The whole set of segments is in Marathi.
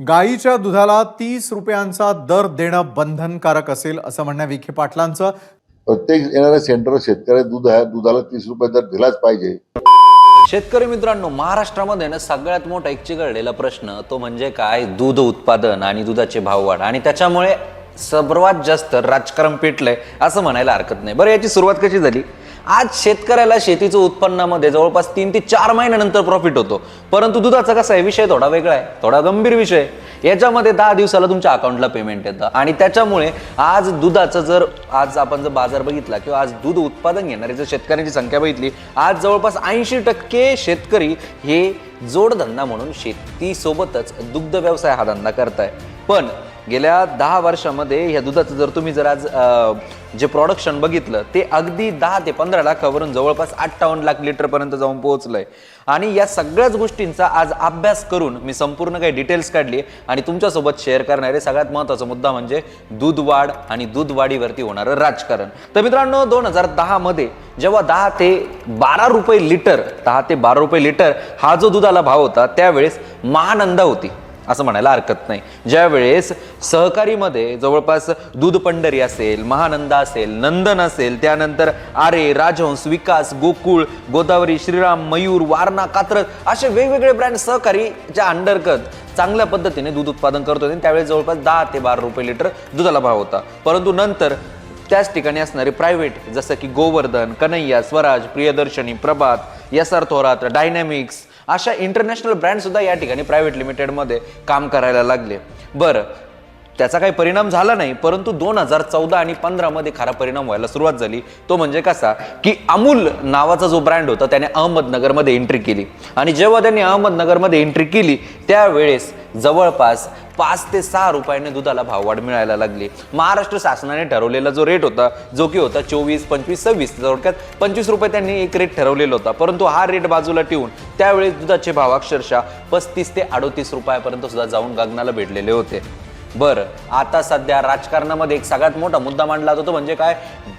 गाईच्या दुधाला तीस रुपयांचा दर देणं बंधनकारक असेल असं म्हणणं विखे पाटलांचं. प्रत्येक येणाऱ्या सेंटर शेतकऱ्या दूध आहे दुधाला तीस रुपये दर दिलाच पाहिजे. शेतकरी मित्रांनो महाराष्ट्रामध्ये ना सगळ्यात मोठा एक चिघळलेला प्रश्न तो म्हणजे काय? दूध उत्पादन आणि दुधाचे भाव वाढ. आणि त्याच्यामुळे सर्वात जास्त राजकारण पेटलंय असं म्हणायला हरकत नाही. बरं याची सुरुवात कशी झाली? आज शेतकऱ्याला शेतीचं उत्पन्नामध्ये जवळपास तीन ते चार महिन्यानंतर प्रॉफिट होतो. परंतु दुधाचा कसा आहे? विषय थोडा वेगळा आहे. थोडा गंभीर विषय याच्यामध्ये दहा दिवसाला तुमच्या अकाउंटला पेमेंट येतं. आणि त्याच्यामुळे आज दुधाचं जर आज आपण जर बाजार बघितला किंवा आज दूध उत्पादन घेणारे जर शेतकऱ्यांची संख्या बघितली आज जवळपास ऐंशी टक्के शेतकरी हे जोडधंदा म्हणून शेतीसोबतच दुग्ध व्यवसाय हा धंदा करताय पण गेल्या दहा वर्षामध्ये ह्या दुधाचं जर तुम्ही जर आज जे प्रोडक्शन बघितलं ते अगदी दहा ते पंधरा लाखावरून जवळपास अठ्ठावन्न लाख लिटरपर्यंत जाऊन पोहोचलंय. आणि या सगळ्याच गोष्टींचा आज अभ्यास करून मी संपूर्ण काही डिटेल्स काढली आणि तुमच्यासोबत शेअर करणारे सगळ्यात महत्त्वाचा मुद्दा म्हणजे दूध वाढ आणि दूध वाढीवरती होणारं राजकारण. तर मित्रांनो दोन हजार दहामध्ये जेव्हा दहा ते बारा रुपये लिटर दहा ते बारा रुपये लिटर हा जो दुधाला भाव होता त्यावेळेस महानंदा होती. असं म्हणायला हरकत नाही. ज्यावेळेस सहकारीमध्ये जवळपास दूध पंढरी असेल महानंदा असेल नंदन असेल त्यानंतर आरे राजहंस विकास गोकुळ गोदावरी श्रीराम मयूर वारणा कात्रज असे वेगवेगळे ब्रँड सहकारीच्या अंडरगत चांगल्या पद्धतीने दूध उत्पादन करत होते. आणि त्यावेळेस जवळपास दहा ते बारा रुपये लिटर दुधाला भाव होता. परंतु नंतर त्याच ठिकाणी असणारे प्रायव्हेट जसं की Govardhan Kanhaiya Swaraj Priyadarshini Prabhat S R Thorat dynamics अशा इंटरनॅशनल ब्रँडसुद्धा या ठिकाणी प्रायव्हेट लिमिटेडमध्ये काम करायला लागले. बरं त्याचा काही परिणाम झाला नाही परंतु दोन हजार चौदा आणि पंधरामध्ये खरा परिणाम व्हायला सुरुवात झाली. तो म्हणजे कसा? की अमूल नावाचा जो ब्रँड होता त्याने अहमदनगरमध्ये एंट्री केली. आणि जेव्हा त्यांनी अहमदनगरमध्ये एंट्री केली त्यावेळेस जवळपास पाच ते सहा रुपयाने दुधाला भाववाढ मिळायला लागली. महाराष्ट्र शासनाने ठरवलेला जो रेट होता जो की होता चोवीस पंचवीस सव्वीस थोडक्यात पंचवीस रुपये त्यांनी एक रेट ठरवलेला होता. परंतु हा रेट बाजूला ठेवून त्यावेळेस दुधाचे भाव अक्षरशः पस्तीस ते अडोतीस रुपयापर्यंत सुद्धा जाऊन गगनाला भेटलेले होते. बरं आता सध्या राजकारणामध्ये एक सगळ्यात मोठा मुद्दा मांडला जातो तो म्हणजे काय?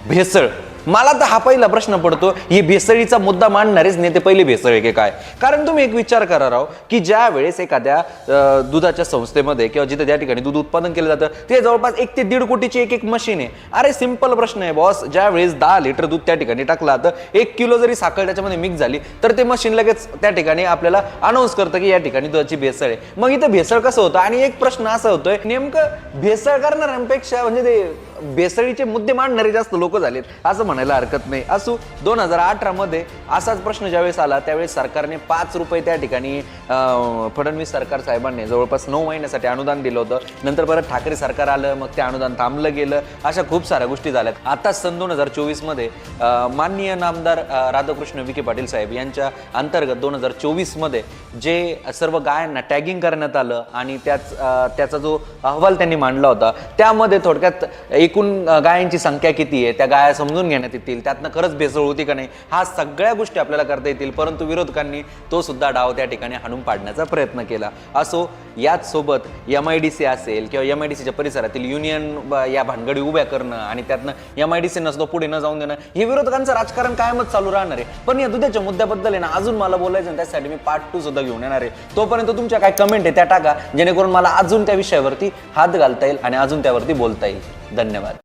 भेसळ. मला तर हा पहिला प्रश्न पडतो ही भेसळीचा मुद्दा मांडणारेच नेते पहिले भेसळ आहे की काय? कारण तुम्ही एक विचार करा राव की ज्या वेळेस एखाद्या दुधाच्या संस्थेमध्ये किंवा जिथे त्या ठिकाणी दूध उत्पादन केलं जातं ते जवळपास एक ते दीड कोटीची एक एक मशीन आहे. अरे सिंपल प्रश्न आहे बॉस ज्या वेळेस दहा लिटर दूध त्या ठिकाणी टाकलं जातं एक किलो जरी साखर त्याच्यामध्ये मिक्स झाली तर ते मशीन लगेच त्या ठिकाणी आपल्याला अनाऊन्स करतं की या ठिकाणी दुधाची भेसळ आहे. मग इथं भेसळ कसं होतं? आणि एक प्रश्न असा होतोय नेमकं भेसळ करणाऱ्यांपेक्षा म्हणजे ते बेसळीचे मुद्दे मांडणारे जास्त लोक झालेत असं म्हणायला हरकत नाही. असू दोन हजार अठरामध्ये असाच प्रश्न ज्यावेळेस आला त्यावेळेस सरकारने पाच रुपये त्या ठिकाणी फडणवीस सरकार साहेबांनी जवळपास नऊ महिन्यासाठी अनुदान दिलं होतं. नंतर परत ठाकरे सरकार आलं मग ते अनुदान थांबलं गेलं. अशा खूप साऱ्या गोष्टी झाल्यात. आता सन दोन हजार चोवीसमध्ये माननीय नामदार राधाकृष्ण विखे पाटील साहेब यांच्या अंतर्गत दोन हजार चोवीसमध्ये जे सर्व गायांना टॅगिंग करण्यात आलं आणि त्याच त्याचा जो अहवाल त्यांनी मांडला होता त्यामध्ये थोडक्यात एक एकूण गायांची संख्या किती आहे त्या गाया समजून घेण्यात येतील त्यातनं खरंच भेसळ होती का नाही हा सगळ्या गोष्टी आपल्याला करता येतील. परंतु विरोधकांनी तो सुद्धा डाव त्या ठिकाणी हाणून पाडण्याचा प्रयत्न केला. असो याच सोबत एम आय डी सी असेल किंवा एम आय डी सीच्या परिसरातील युनियन या भानगडी उभ्या करणं आणि त्यातनं एम आय डी सी नसतो पुढे न जाऊन देणं हे विरोधकांचं राजकारण कायमच चालू राहणार आहे. पण या दुधाच्या मुद्द्याबद्दल आहे ना अजून मला बोलायचं त्यासाठी मी पार्ट टू सुद्धा घेऊन येणार आहे. तोपर्यंत तुमच्या काय कमेंट आहे त्या टाका जेणेकरून मला अजून त्या विषयावरती हात घालता येईल आणि अजून त्यावरती बोलता येईल. धन्यवाद.